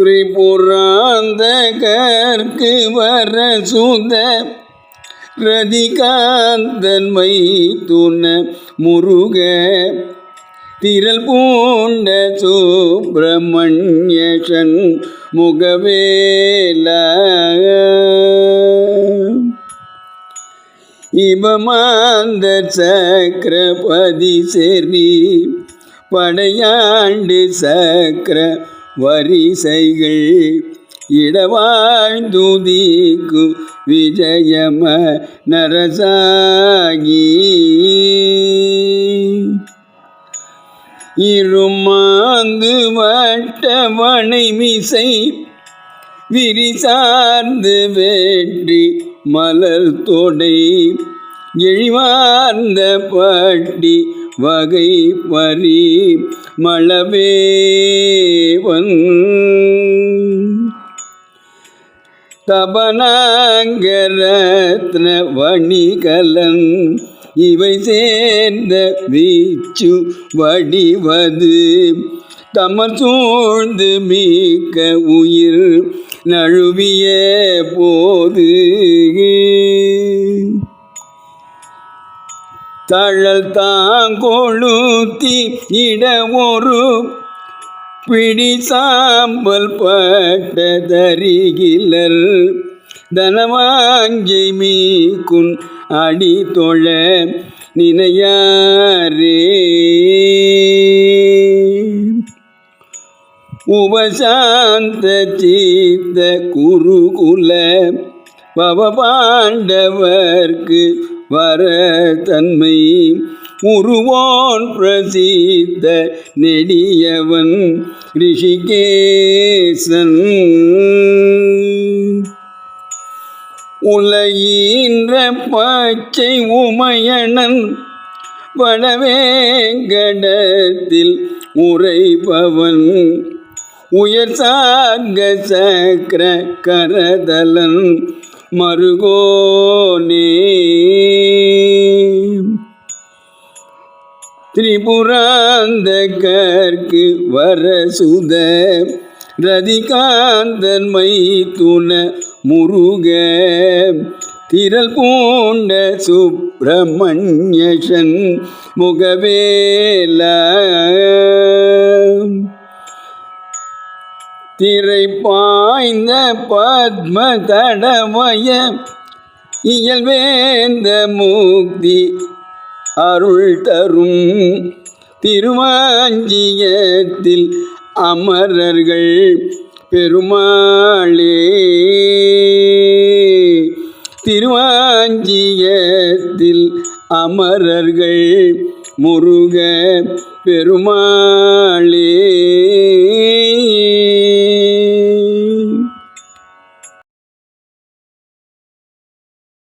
திரிபுராந்த கற்கு வர சுத ரதிகாந்தன்மை துண முருக. திரள் பூண்ட சுப்பிரமணியன் முகவேல இபமாந்த சக்கரபதி செறி படையாண்டு சக்கர வரிசைகள் இடவாழ்ந்துதிக்கு விஜயம நரசாகி. இருமாந்து வட்டவனை மிசை விரிசார்ந்து வெற்றி மலர் தொடை எழிவார்ந்த பட்டி வகை பறி மழவேவன் தபனாங்கரத்ன வணிகலன் இவை சேர்ந்த வீச்சு வடிவது. தமர் சூழ்ந்து மீக்க உயிர் நழுவிய போது தழல் தாங்கொழுத்தி இட ஒரு பிடி சாம்பல் பட்டதறிகிலர் தனவாஞ்சை மீக்குன் அடி தொழ நினையாரே. உபசாந்த சீத்த குருகுல பவபாண்டவர்க்கு வர தன்மை உருவான் பிரசித்த நெடியவன் ரிஷிகேசன். உலகின்ற பச்சை உமையணன் வடவேங்கடத்தில் உரைபவன் உயர் சார்க சக்கர கரதலன் மருகோனே திரிபுராந்தகர்க்கு வரசுத ரதிகாந்தன்மை துண முருக. திரள் பூண்ட சுப்பிரமணியன் முகவேல திரை பாய்ந்த பத்ம தடமய இயல்வேந்த முக்தி அருள் தரும் திருவாஞ்சியத்தில் அமரர்கள் பெருமாளே. திருவாஞ்சியத்தில் அமரர்கள் முருக பெருமாளே.